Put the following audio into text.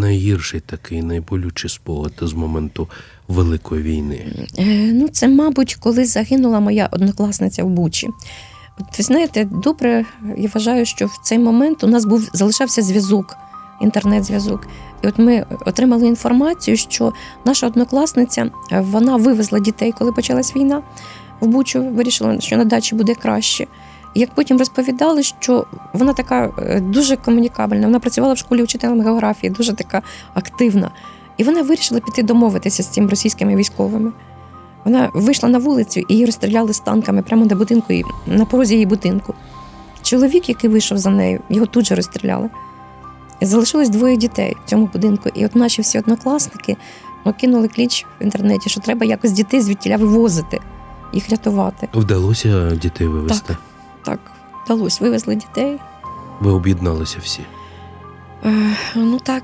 найгірший такий найболючий спогад з моменту Великої війни? Е, Ну, це, мабуть, коли загинула моя однокласниця в Бучі. От ви знаєте, добре, я вважаю, що в цей момент у нас був залишався зв'язок, інтернет-зв'язок. І от ми отримали інформацію, що наша однокласниця е, вона вивезла дітей, коли почалась війна в Бучу, вирішила, що на дачі буде краще. Як потім розповідали, що вона така е, дуже комунікабельна, вона працювала в школі вчителем географії, дуже така активна. І вона вирішила піти домовитися з цими російськими військовими. Вона вийшла на вулицю і її розстріляли з танками прямо на будинку, на порозі її будинку. Чоловік, який вийшов за нею, його тут же розстріляли. Залишилось двоє дітей в цьому будинку. І от наші всі однокласники ну, кинули кліч в інтернеті, що треба якось дітей звідтіля вивозити, їх рятувати. Вдалося дітей вивезти? Так, вдалося, вивезли дітей. Ви об'єдналися всі. Е, ну так,